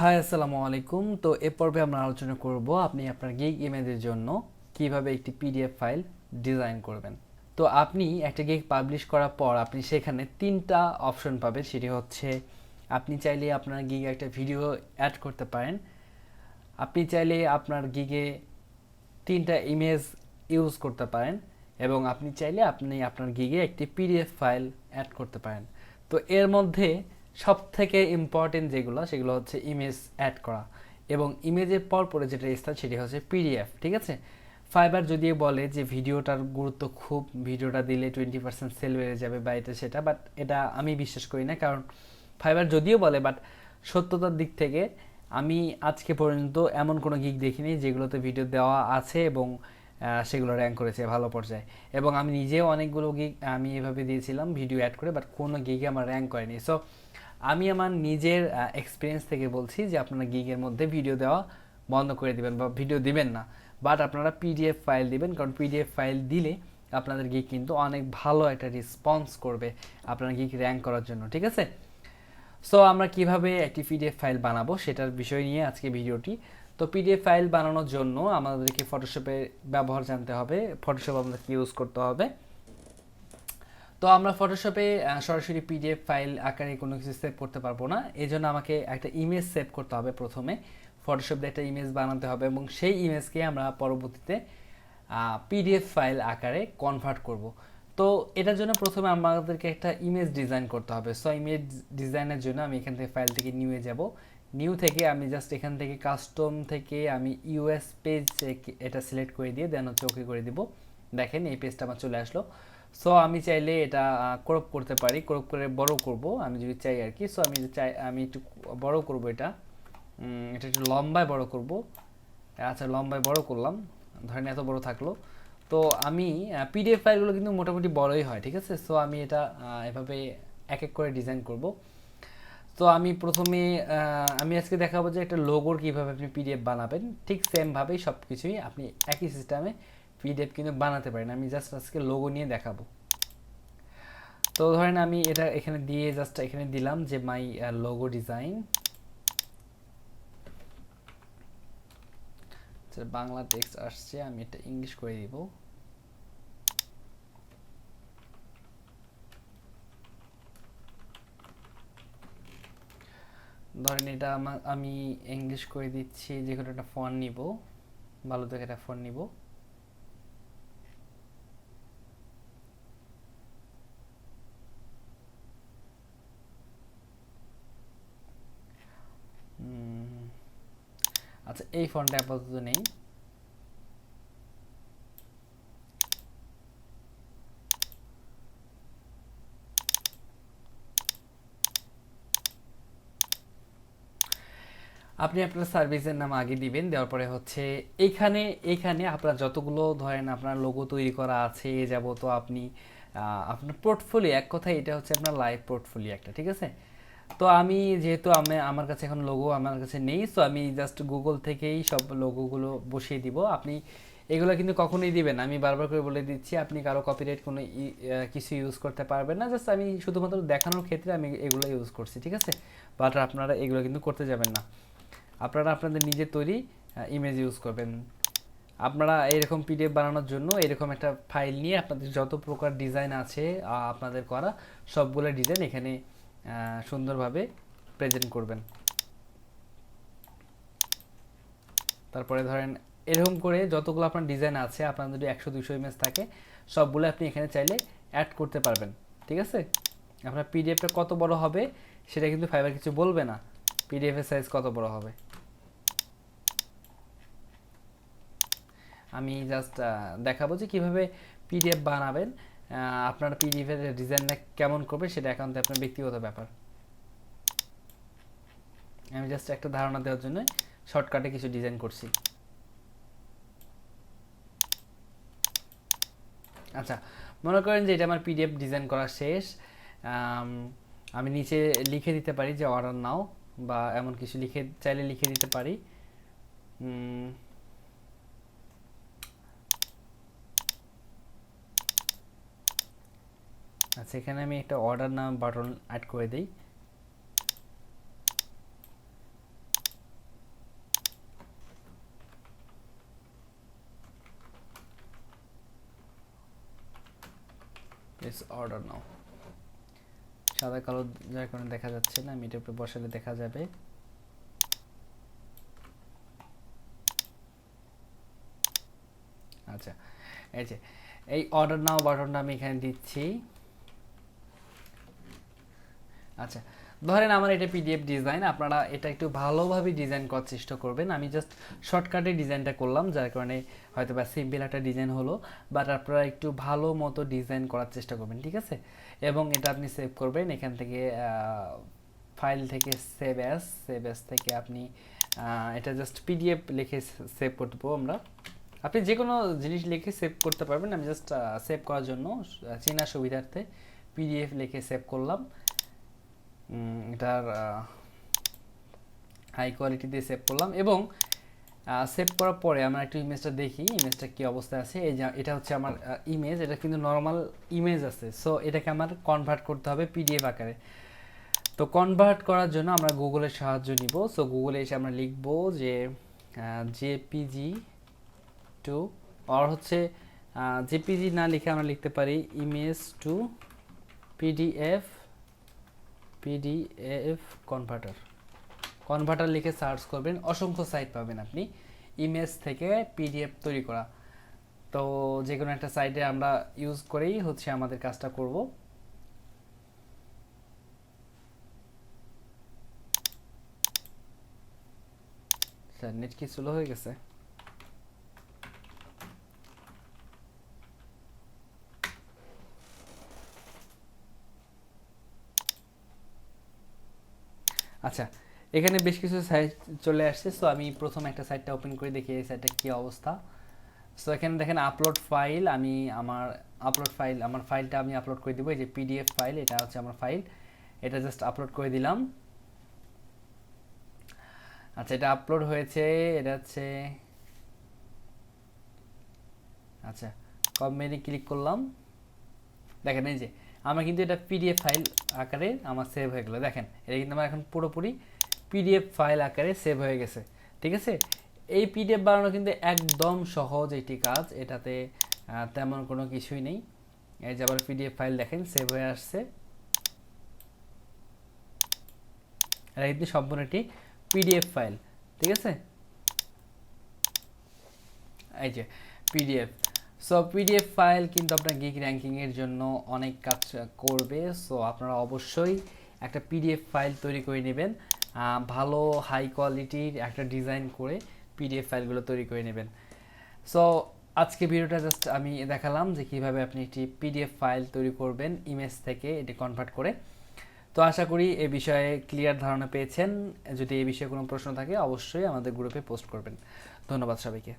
High, আসসালামু আলাইকুম। তো এ পর্বে আমরা আলোচনা করব আপনি আপনার গিগ ইমেজের জন্য কীভাবে একটি পিডিএফ ফাইল ডিজাইন করবেন। তো আপনি একটা গিগ পাবলিশ করার পর আপনি সেখানে তিনটা অপশন পাবেন। সেটি হচ্ছে, আপনি চাইলে আপনার গিগে একটা ভিডিও অ্যাড করতে পারেন। আপনি চাইলে আপনার গিগে তিনটা ইমেজ ইউজ করতে পারেন এবং আপনি চাইলে আপনি আপনার গিগে একটি পিডিএফ ফাইল অ্যাড করতে পারেন। তো এর মধ্যে সব থেকে ইম্পর্টেন্ট যেগুলো, সেগুলো হচ্ছে ইমেজ অ্যাড করা এবং ইমেজের পর পরে যেটা স্থান, সেটি হচ্ছে পিডিএফ ঠিক আছে? ফাইবার যদিও বলে যে ভিডিওটার গুরুত্ব খুব, ভিডিওটা দিলে টোয়েন্টি পার্সেন্ট সেল বেড়ে যাবে বা এটা সেটা বাট এটা আমি বিশ্বাস করি না, কারণ ফাইবার যদিও বলে বাট সত্যতার দিক থেকে আমি আজকে পর্যন্ত এমন কোনো গিক দেখিনি যেগুলোতে ভিডিও দেওয়া আছে এবং সেগুলো র্যাঙ্ক করেছে ভালো পর্যায়ে। এবং আমি নিজেও অনেকগুলো গিক আমি এভাবে দিয়েছিলাম ভিডিও অ্যাড করে বাট কোনো গিগে আমার র্যাঙ্ক করেনি। সো আমি আমার নিজের এক্সপিরিয়েন্স থেকে বলছি যে আপনারা গিগের মধ্যে ভিডিও দেওয়া বন্ধ করে দিবেন বা ভিডিও দিবেন না। বাট আপনারা পিডিএফ ফাইল দিবেন, কারণ পিডিএফ ফাইল দিলে আপনাদের গিগ কিন্তু অনেক ভালো একটা রেসপন্স করবে আপনার গিগ র্যাঙ্ক করার জন্য, ঠিক আছে? সো আমরা কীভাবে একটি পিডিএফ ফাইল বানাবো সেটার বিষয় নিয়ে আজকে ভিডিওটি। তো পিডিএফ ফাইল বানানোর জন্য আমাদেরকে ফটোশপের ব্যবহার জানতে হবে ফটোশপ আমাদেরকে ইউজ করতে হবে। তো আমরা ফটোশপে সরাসরি পিডিএফ ফাইল আকারে কোনো কিছু সেভ করতে পারব না। এই জন্য আমাকে একটা ইমেজ সেভ করতে হবে প্রথমে। ফটোশপ দিয়ে একটা ইমেজ বানাতে হবে এবং সেই ইমেজকে আমরা পরবর্তীতে পিডিএফ ফাইল আকারে কনভার্ট করব। তো এটার জন্য প্রথমে আমাদেরকে একটা ইমেজ ডিজাইন করতে হবে। সো ইমেজ ডিজাইনের জন্য আমি এখান থেকে ফাইল থেকে নিউয়ে যাব। নিউ থেকে আমি জাস্ট এখান থেকে কাস্টম থেকে আমি ইউএস পেজ এটা সিলেক্ট করে দিয়ে দেন হচ্ছে ওকে করে দিব। দেখেন এই পেজটা আমার চলে আসলো। সো আমি চাইলে এটা ক্রপ করতে পারি। ক্রপ করে বড় করব, আমি যদি চাই আর কি। সো আমি চাই, আমি একটু বড় করব এটা। এটা একটু লম্বায় বড় করব। আচ্ছা লম্বায় বড় করলাম। ধরেন এত বড় থাকল। তো আমি পিডিএফ ফাইলগুলো কিন্তু মোটামুটি বড়ই হয়, ঠিক আছে? সো আমি এটা এভাবে এক এক করে ডিজাইন করব। তো আমি প্রথমে আমি আজকে দেখাবো যে একটা লোগোর কীভাবে আপনি পিডিএফ বানাবেন। ঠিক সেমভাবেই সব কিছুই আপনি একই সিস্টেমে পিডিএফ কিন্তু বানাতে পারেন আমি জাস্ট আজকে লোগো নিয়ে দেখাবো। তো ধরেন আমি এটা এখানে দিয়ে জাস্ট এখানে দিলাম যে my logo design Bangla text আসছে, আমি এটা ইংলিশ করে দিব। ধরেন এটা আমি ইংলিশ করে দিচ্ছি, যে কোনো একটা ফোন নিব। ভালো দেখে একটা ফোন নিব। আচ্ছা এই ফোনটা আপাতত নেই। আপনি আপনার সার্ভিসের নাম আগে দিবেন, দেওয়ার পরে হচ্ছে এইখানে এইখানে আপনার যতগুলো ধরেন আপনার লোগো তৈরি করা আছে, এ যাব তো আপনি আপনার পোর্টফোলিও এক কথায় এটা হচ্ছে আপনার লাইভ পোর্টফোলিও একটা, ঠিক আছে? তো আমি যেহেতু আমি, আমার কাছে এখন লোগো আমার কাছে নেই সো আমি জাস্ট গুগল থেকেই সব লোগোগুলো বসিয়ে দিব। আপনি এগুলো কিন্তু কখনোই দিবেন আমি বারবার করে বলে দিচ্ছি, আপনি কারও কপিরাইট কোনো কিছু ইউজ করতে পারবেন না। জাস্ট আমি শুধুমাত্র দেখানোর ক্ষেত্রে আমি এগুলো ইউজ করছি, ঠিক আছে? বাট আপনারা এগুলো কিন্তু করতে যাবেন না। আপনারা আপনাদের নিজের তৈরি ইমেজ ইউজ করবেন। আপনারা এরকম পিডিএফ বানানোর জন্য এরকম একটা ফাইল নিয়ে আপনাদের যত প্রকার ডিজাইন আছে আপনাদের করা সবগুলো ডিজাইন এখানে সুন্দরভাবে প্রেজেন্ট করবেন। তারপরে ধরেন এরকম করে যতগুলো আপনার ডিজাইন আছে, আপনার যদি একশো দুশো ইমেজ থাকে, সবগুলো আপনি এখানে চাইলে অ্যাড করতে পারবেন, ঠিক আছে? আপনার পিডিএফটা কত বড় হবে, সেটা কিন্তু ফাইবার কিছু বলবে না। পিডিএফ এর সাইজ কত বড় হবে? আমি জাস্ট দেখাবো যে কীভাবে পিডিএফ বানাবেন। আপনার পিডিএফ এর ডিজাইনটা কেমন করবে সেটা একান্ত আপনার ব্যক্তিগত ব্যাপার। আমি জাস্ট একটা ধারণা দেওয়ার জন্য শর্টকাটে কিছু ডিজাইন করছি। আচ্ছা মনে করেন যে এটা আমার পিডিএফ ডিজাইন করা শেষ। আমি নিচে লিখে দিতে পারি যে অর্ডার নাও বা এমন কিছু লিখে, চাইলে লিখে দিতে পারি। আচ্ছা এখানে আমি একটা অর্ডার নাম বাটন অ্যাড করে দিই। অর্ডার নাও সাদা, কালো যার কারণে দেখা যাচ্ছে না আমি এটা উপরে বসালে দেখা যাবে। আচ্ছা এই যে, এই অর্ডার নাও বাটনটা আমি এখানে দিচ্ছি। আচ্ছা ধরেন আমার এটা পিডিএফ ডিজাইন আপনারা এটা একটু ভালোভাবে ডিজাইন করার চেষ্টা করবেন। আমি জাস্ট শর্টকাটে ডিজাইনটা করলাম, যার কারণে হয়তো বা সিম্পল একটা ডিজাইন হলো বাট আপনারা একটু ভালো মতো ডিজাইন করার চেষ্টা করবেন, ঠিক আছে? এবং এটা আপনি সেভ করবেন, এখান থেকে ফাইল থেকে সেভ অ্যাস সেভ অ্যাস থেকে আপনি এটা জাস্ট পিডিএফ লিখে সেভ করতে আমরা। আপনি যে কোনো জিনিস লিখে সেভ করতে পারবেন, আমি জাস্ট সেভ করার জন্য চেনা সুবিধার্থে পিডিএফ লিখে সেভ করলাম। এটার হাই কোয়ালিটি দিয়ে সেভ করলাম এবং সেভ করার পরে আমরা একটু ইমেজটা দেখি ইমেজটা কী অবস্থায় আছে, এই যে এটা হচ্ছে আমার ইমেজ এটা কিন্তু নর্মাল ইমেজ আছে সো এটাকে আমার কনভার্ট করতে হবে পিডিএফ আকারে। তো কনভার্ট করার জন্য আমরা গুগলের সাহায্য নিব সো গুগলে এসে আমরা লিখব যে জেপিজি টু আর হচ্ছে জেপিজি না লিখে আমরা লিখতে পারি image to PDF PDF converter converter লিখে সার্চ করবেন, অসংখ্য সাইট পাবেন আপনি। ইমেজ থেকে পিডিএফ তৈরি করা। তো যে কোনো একটা সাইটে আমরা ইউজ করেই হচ্ছে আমাদের কাজটা করব। নেট কি স্লো হয়ে গেছে? আচ্ছা এখানে বেশ কিছু সাইট চলে আসছে সো আমি প্রথম একটা সাইটটা ওপেন করে দেখি, এই সাইটটা কী অবস্থা। সো এখানে দেখেন আপলোড ফাইল আমি আমার আপলোড ফাইল আমার ফাইলটা আমি আপলোড করে দেবো, এই যে পিডিএফ ফাইল এটা হচ্ছে আমার ফাইল এটা জাস্ট আপলোড করে দিলাম। আচ্ছা এটা আপলোড হয়েছে, এটা হচ্ছে আচ্ছা কমেন্টে ক্লিক করলাম। দেখেন এই যে আমার কিন্তু এটা পিডিএফ ফাইল আকারে আমার সেভ হয়ে গেলো। দেখেন, এটা কিন্তু আমার এখন পুরোপুরি পিডিএফ ফাইল আকারে সেভ হয়ে গেছে। ঠিক আছে? এই পিডিএফ বানানো কিন্তু একদম সহজ একটি কাজ। এটাতে তেমন কোনো কিছুই নেই। এই যে আবার পিডিএফ ফাইল দেখেন সেভ হয়ে আসছে। এটা কিন্তু সম্পূর্ণ একটি পিডিএফ ফাইল ঠিক আছে? এই যে পিডিএফ সো পিডিএফ ফাইল কিন্তু আপনার গিগ র্যাঙ্কিংয়ের জন্য অনেক কাজ করবে। সো আপনারা অবশ্যই একটা পিডিএফ ফাইল তৈরি করে নেবেন। ভালো হাই কোয়ালিটির একটা ডিজাইন করে পিডিএফ ফাইলগুলো তৈরি করে নেবেন। সো আজকে ভিডিওটা জাস্ট আমি দেখালাম যে কীভাবে আপনি একটি পিডিএফ ফাইল তৈরি করবেন ইমেজ থেকে এটি কনভার্ট করে। তো, আশা করি এ বিষয়ে ক্লিয়ার ধারণা পেয়েছেন। যদি এই বিষয়ে কোনো প্রশ্ন থাকে, অবশ্যই আমাদের গ্রুপে পোস্ট করবেন। ধন্যবাদ সবাইকে।